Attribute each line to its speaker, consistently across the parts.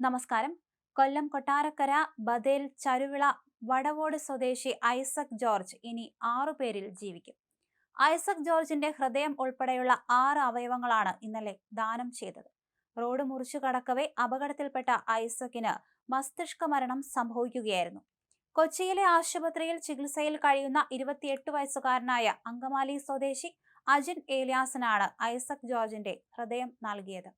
Speaker 1: നമസ്കാരം. കൊല്ലം കൊട്ടാരക്കര ബദേൽ ചരുവിള വടവോട് സ്വദേശി ഐസക് ജോർജ് ഇനി ആറു പേരിൽ ജീവിക്കും. ഐസക് ജോർജിന്റെ ഹൃദയം ഉൾപ്പെടെയുള്ള ആറ് അവയവങ്ങളാണ് ഇന്നലെ ദാനം ചെയ്തത്. റോഡ് മുറിച്ചു കടക്കവേ അപകടത്തിൽപ്പെട്ട ഐസക്കിന് മസ്തിഷ്ക മരണം സംഭവിക്കുകയായിരുന്നു. കൊച്ചിയിലെ ആശുപത്രിയിൽ ചികിത്സയിൽ കഴിയുന്ന ഇരുപത്തിയെട്ട് വയസ്സുകാരനായ അങ്കമാലി സ്വദേശി അജിൻ ഏലിയാസിനാണ് ഐസക് ജോർജിന്റെ ഹൃദയം നൽകിയത്.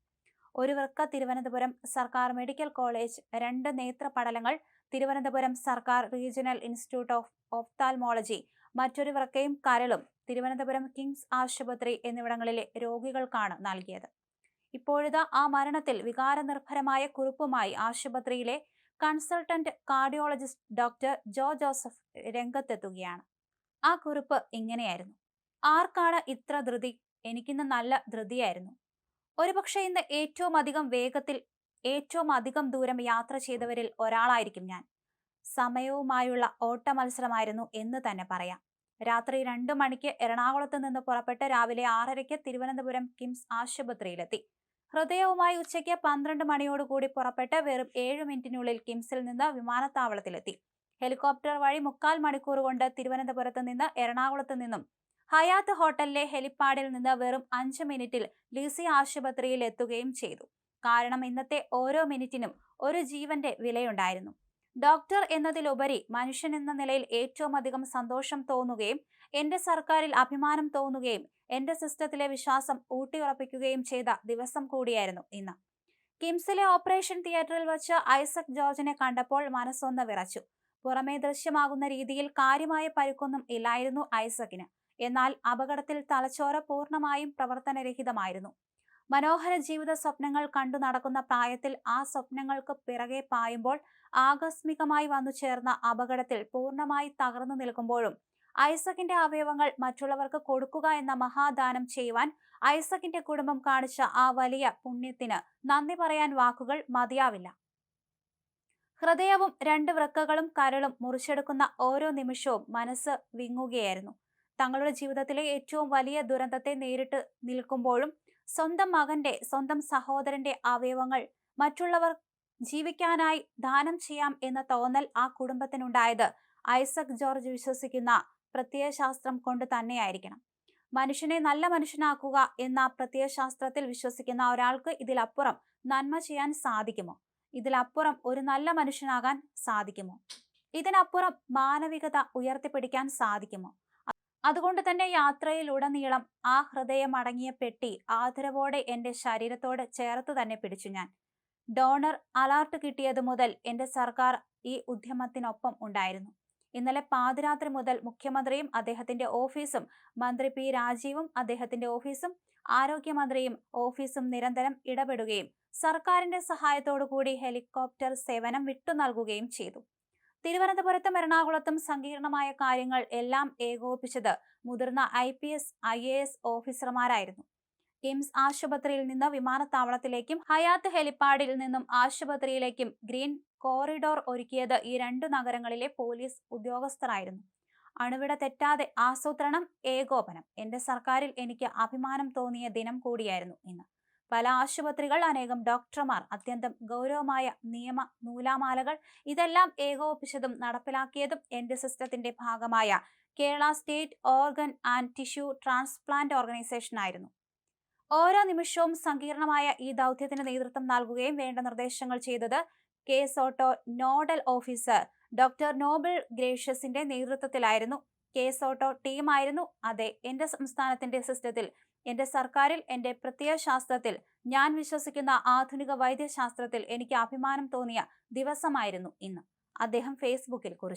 Speaker 1: ഒരു വൃക്ക തിരുവനന്തപുരം സർക്കാർ മെഡിക്കൽ കോളേജ് രണ്ട് നേത്ര പടലങ്ങൾ തിരുവനന്തപുരം സർക്കാർ റീജിയണൽ ഇൻസ്റ്റിറ്റ്യൂട്ട് ഓഫ് ഓഫ്താൽമോളജി മറ്റൊരു വൃക്കയും കരളും തിരുവനന്തപുരം കിങ്സ് ആശുപത്രി എന്നിവിടങ്ങളിലെ രോഗികൾക്കാണ് നൽകിയത്. ഇപ്പോഴിതാ ആ മരണത്തിൽ വികാരനിർഭരമായ കുറിപ്പുമായി ആശുപത്രിയിലെ consultant cardiologist doctor Jo Joseph രംഗത്തെത്തുകയാണ്. ആ കുറിപ്പ് ഇങ്ങനെയായിരുന്നു. ആർക്കാണ് ഇത്ര ധൃതി? എനിക്കിന്ന് നല്ല ധൃതിയായിരുന്നു. ഒരുപക്ഷെ ഇന്ന് ഏറ്റവും അധികം വേഗത്തിൽ ഏറ്റവും അധികം ദൂരം യാത്ര ചെയ്തവരിൽ ഒരാളായിരിക്കും ഞാൻ. സമയവുമായുള്ള ഓട്ട മത്സരമായിരുന്നു എന്ന് തന്നെ പറയാം. രാത്രി രണ്ടു മണിക്ക് എറണാകുളത്ത് നിന്ന് പുറപ്പെട്ട് രാവിലെ ആറരയ്ക്ക് തിരുവനന്തപുരം കിംസ് ആശുപത്രിയിലെത്തി. ഹൃദയവുമായി ഉച്ചയ്ക്ക് പന്ത്രണ്ട് മണിയോടുകൂടി പുറപ്പെട്ട് വെറും ഏഴ് മിനിറ്റിനുള്ളിൽ കിംസിൽ നിന്ന് വിമാനത്താവളത്തിലെത്തി. ഹെലികോപ്റ്റർ വഴി മുക്കാൽ മണിക്കൂർ കൊണ്ട് തിരുവനന്തപുരത്ത് നിന്ന് എറണാകുളത്ത് നിന്നും ഹയാത്ത് ഹോട്ടലിലെ ഹെലിപ്പാഡിൽ നിന്ന് വെറും അഞ്ച് മിനിറ്റിൽ ലിസി ആശുപത്രിയിൽ എത്തുകയും ചെയ്തു. കാരണം ഇന്നത്തെ ഓരോ മിനിറ്റിനും ഒരു ജീവന്റെ വിലയുണ്ടായിരുന്നു. ഡോക്ടർ എന്നതിലുപരി മനുഷ്യൻ എന്ന നിലയിൽ ഏറ്റവും അധികം സന്തോഷം തോന്നുകയും എന്റെ സർക്കാരിൽ അഭിമാനം തോന്നുകയും എന്റെ സിസ്റ്റത്തിലെ വിശ്വാസം ഊട്ടിയുറപ്പിക്കുകയും ചെയ്ത ദിവസം കൂടിയായിരുന്നു ഇന്ന്. കിംസിലെ ഓപ്പറേഷൻ തിയേറ്ററിൽ വച്ച് ഐസക് ജോർജിനെ കണ്ടപ്പോൾ മനസ്സൊന്ന് വിറച്ചു. പുറമേ ദൃശ്യമാകുന്ന രീതിയിൽ കാര്യമായ പരുക്കൊന്നും ഇല്ലായിരുന്നു ഐസക്കിന്. എന്നാൽ അപകടത്തിൽ തലച്ചോര പൂർണമായും പ്രവർത്തനരഹിതമായിരുന്നു. മനോഹര ജീവിത സ്വപ്നങ്ങൾ കണ്ടു നടക്കുന്ന പ്രായത്തിൽ ആ സ്വപ്നങ്ങൾക്ക് പിറകെ പായുമ്പോൾ ആകസ്മികമായി വന്നു ചേർന്ന അപകടത്തിൽ പൂർണമായി തകർന്നു നിൽക്കുമ്പോഴും ഐസക്കിന്റെ അവയവങ്ങൾ മറ്റുള്ളവർക്ക് കൊടുക്കുക എന്ന മഹാദാനം ചെയ്യുവാൻ ഐസക്കിന്റെ കുടുംബം കാണിച്ച ആ വലിയ പുണ്യത്തിന് നന്ദി പറയാൻ വാക്കുകൾ മതിയാവില്ല. ഹൃദയവും രണ്ട് വൃക്കകളും കരളും മുറിച്ചെടുക്കുന്ന ഓരോ നിമിഷവും മനസ്സ് വിങ്ങുകയായിരുന്നു. തങ്ങളുടെ ജീവിതത്തിലെ ഏറ്റവും വലിയ ദുരന്തത്തെ നേരിട്ട് നിൽക്കുമ്പോഴും സ്വന്തം മകന്റെ സ്വന്തം സഹോദരന്റെ അവയവങ്ങൾ മറ്റുള്ളവർ ജീവിക്കാനായി ദാനം ചെയ്യാം എന്ന തോന്നൽ ആ കുടുംബത്തിനുണ്ടായത്. ഐസക് ജോർജ് വിശ്വസിക്കുന്ന പ്രത്യയശാസ്ത്രം കൊണ്ട് തന്നെയായിരിക്കണം. മനുഷ്യനെ നല്ല മനുഷ്യനാക്കുക എന്ന പ്രത്യയശാസ്ത്രത്തിൽ വിശ്വസിക്കുന്ന ഒരാൾക്ക് ഇതിലപ്പുറം നന്മ ചെയ്യാൻ സാധിക്കുമോ? ഇതിലപ്പുറം ഒരു നല്ല മനുഷ്യനാകാൻ സാധിക്കുമോ? ഇതിനപ്പുറം മാനവികത ഉയർത്തിപ്പിടിക്കാൻ സാധിക്കുമോ? അതുകൊണ്ട് തന്നെ യാത്രയിലുടനീളം ആ ഹൃദയം അടങ്ങിയ പെട്ടി ആദരവോടെ എന്റെ ശരീരത്തോട് ചേർത്ത് തന്നെ പിടിച്ചു ഞാൻ. ഡോണർ അലർട്ട് കിട്ടിയത് മുതൽ എന്റെ സർക്കാർ ഈ ഉദ്യമത്തിനൊപ്പം ഉണ്ടായിരുന്നു. ഇന്നലെ പാതിരാത്രി മുതൽ മുഖ്യമന്ത്രിയും അദ്ദേഹത്തിന്റെ ഓഫീസും മന്ത്രി പി രാജീവും അദ്ദേഹത്തിന്റെ ഓഫീസും ആരോഗ്യമന്ത്രിയും ഓഫീസും നിരന്തരം ഇടപെടുകയും സർക്കാരിന്റെ സഹായത്തോടു കൂടി ഹെലികോപ്റ്റർ സേവനം വിട്ടു നൽകുകയും ചെയ്തു. തിരുവനന്തപുരത്തും എറണാകുളത്തും സങ്കീർണമായ കാര്യങ്ങൾ എല്ലാം ഏകോപിപ്പിച്ചത് മുതിർന്ന I P S I A S ഓഫീസർമാരായിരുന്നു. KIMS ആശുപത്രിയിൽ നിന്ന് വിമാനത്താവളത്തിലേക്കും ഹയാത്ത് ഹെലിപ്പാഡിൽ നിന്നും ആശുപത്രിയിലേക്കും ഗ്രീൻ കോറിഡോർ ഒരുക്കിയത് ഈ രണ്ടു നഗരങ്ങളിലെ പോലീസ് ഉദ്യോഗസ്ഥരായിരുന്നു. അണുവിട തെറ്റാതെ ആസൂത്രണം ഏകോപനം. എന്റെ സർക്കാരിൽ എനിക്ക് അഭിമാനം തോന്നിയ ദിനം കൂടിയായിരുന്നു ഇന്ന്. പല ആശുപത്രികൾ അനേകം ഡോക്ടർമാർ അത്യന്തം ഗൗരവമായ നിയമ നൂലാമാലകൾ ഇതെല്ലാം ഏകോപിച്ചതും നടപ്പിലാക്കിയതും എന്റെ സിസ്റ്റത്തിന്റെ ഭാഗമായ Kerala state organ and tissue transplant organisation ആയിരുന്നു ഓരോ നിമിഷവും സങ്കീർണമായ ഈ ദൗത്യത്തിന് നേതൃത്വം നൽകുകയും വേണ്ട നിർദ്ദേശങ്ങൾ ചെയ്തത് K SOTTO nodal officer doctor Noble ഗ്രേഷ്യസിന്റെ നേതൃത്വത്തിലായിരുന്നു. കെ സോട്ടോ ടീമായിരുന്നു. അതെ എന്റെ സംസ്ഥാനത്തിന്റെ സിസ്റ്റത്തിൽ എന്റെ സർക്കാരിൽ എന്റെ പ്രത്യയശാസ്ത്രത്തിൽ ഞാൻ വിശ്വസിക്കുന്ന ആധുനിക വൈദ്യശാസ്ത്രത്തിൽ എനിക്ക് അഭിമാനം തോന്നിയ ദിവസമായിരുന്നു ഇന്ന്. അദ്ദേഹം ഫേസ്ബുക്കിൽ കുറിച്ചു.